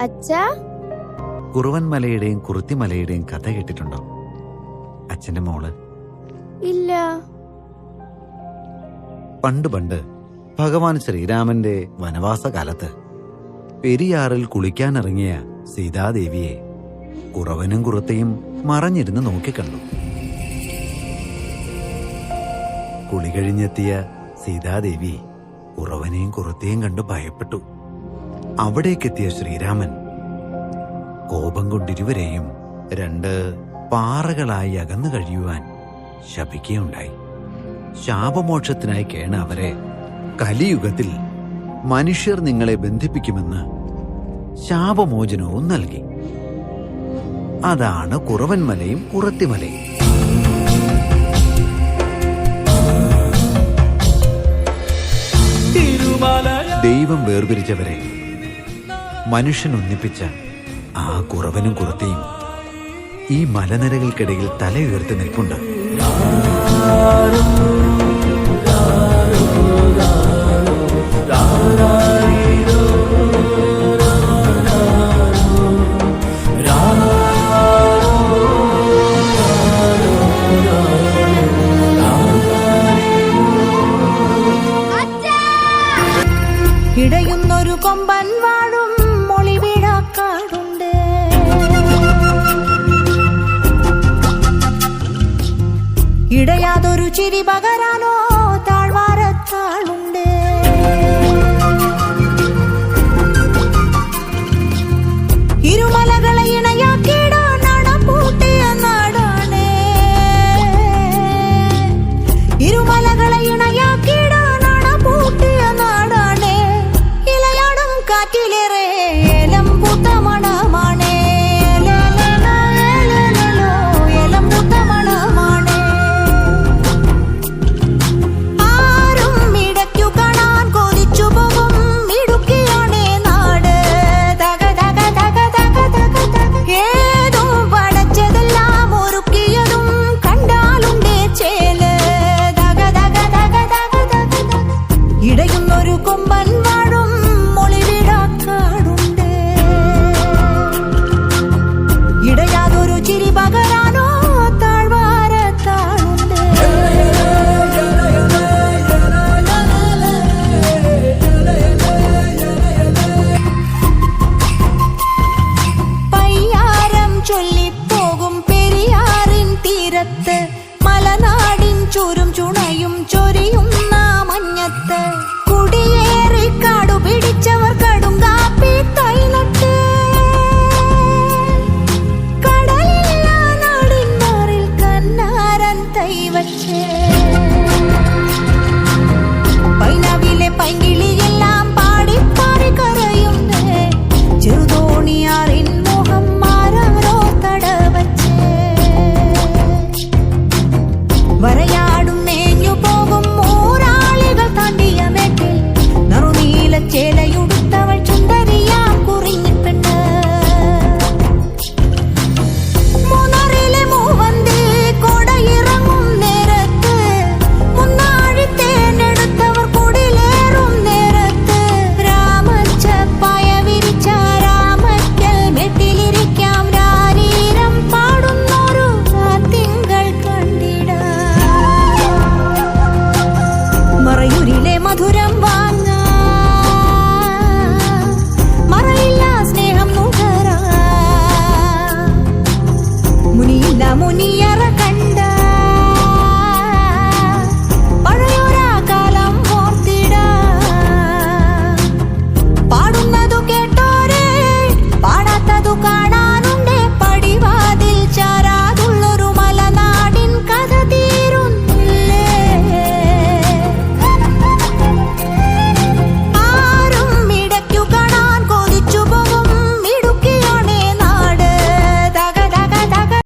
അച്ഛാ? കുറുവൻ മലയുടെയും കുറുത്തിമലയുടെയും കഥ കേട്ടിട്ടുണ്ടോ? അച്ഛന്റെ മോൾ. ഇല്ല. പണ്ട് പണ്ട് ഭഗവാൻ ശ്രീരാമന്റെ വനവാസ കാലത്ത് പെരിയാറിൽ കുളിക്കാനിറങ്ങിയ സീതാദേവിയെ കുറവനും കുറുത്തയും മറഞ്ഞിരുന്ന് നോക്കിക്കണ്ടു. കുളി കഴിഞ്ഞെത്തിയ സീതാദേവി കുറവനെയും കുറുത്തയും കണ്ട് ഭയപ്പെട്ടു. അവിടേക്കെത്തിയ ശ്രീരാമൻ കോപം കൊണ്ടിരുവരെയും രണ്ട് പാറകളായി അകന്നു കഴിയുവാൻ ശപിക്കുകയുണ്ടായി. ശാപമോക്ഷത്തിനായി കേണ അവരെ കലിയുഗത്തിൽ മനുഷ്യർ നിങ്ങളെ ബന്ധിപ്പിക്കുമെന്ന് ശാപമോചനവും നൽകി. അതാണ് കുറവൻമലയും കുറത്തിമലയും. ദൈവം വേർപിരിച്ചവരെ മനുഷ്യൻ ഒന്നിപ്പിച്ച ആ കുറവനും കുറത്തെയും ഈ മലനിരകൾക്കിടയിൽ തല ഉയർത്തി നിൽപ്പുണ്ട്. ഇടയുന്നൊരു കൊമ്പൻ വാഴും. ഇടയാതൊരു ചിരി പകരാനോ താഴ്വാരത്താണോ? കൊമ്പൻ വാട.